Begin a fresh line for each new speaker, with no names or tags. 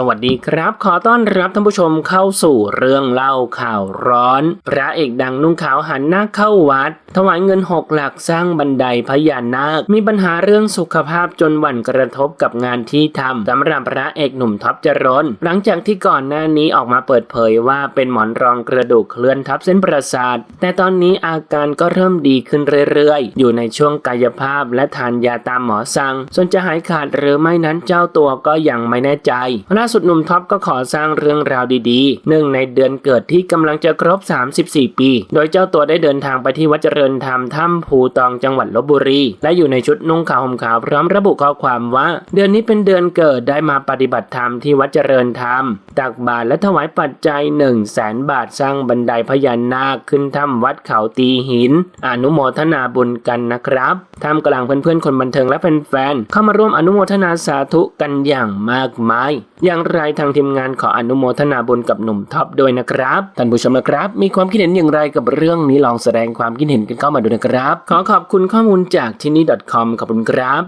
สวัสดีครับ ขอต้อนรับท่านผู้ชมเข้าสู่เรื่องเล่าข่าวร้อน พระเอกดังนุ่งขาวหันหน้าเข้าวัด ถวายเงินหกหลักสร้างบันไดพญานาค มีปัญหาเรื่องสุขภาพจนหวั่นกระทบกับงานที่ทำสำหรับพระเอกหนุ่มท็อปจรนหลังจากที่ก่อนหน้านี้ออกมาเปิดเผยว่าเป็นหมอนรองกระดูกเคลื่อนทับเส้นประสาท แต่ตอนนี้อาการก็เริ่มดีขึ้นเรื่อยๆ อยู่ในช่วงกายภาพและทานยาตามหมอสั่งส่วนจะหายขาดหรือไม่นั้นเจ้าตัวก็ยังไม่แน่ใจล่าสุดหนุ่มท็อปก็ขอสร้างเรื่องราวดีๆเนื่องในเดือนเกิดที่กำลังจะครบ 34 ปี โดยเจ้าตัวได้เดินทางไปที่วัดเจริญธรรมถ้ำภูตองจังหวัดลบบุรี และอยู่ในชุดนุ่งขาวห่มขาวพร้อมระบุข้อความว่า เดือนนี้เป็นเดือนเกิดได้มาปฏิบัติธรรมที่วัดเจริญธรรม ตักบาตรและถวายปัจจัย1 0 0 0 0แสนบาทสร้างบันไดพญานาคขึ้นถ้ำวัดเขาตีหิน อนุโมทนาบุญกันนะครับท่ามกลางเพื่อนๆคนบันเทิงและแฟนๆเข้ามาร่วมอนุโมทนาสาธุกันอย่างมากมายอย่างไรทางทีมงานขออนุโมทนาบุญกับหนุ่มท็อปด้วยนะครับท่านผู้ชมนะครับ มีความคิดเห็นอย่างไรกับเรื่องนี้ลองแสดงความคิดเห็นกันเข้ามาดูนะครับ ขอขอบคุณข้อมูลจากที่นี่ .com ขอบคุณครับ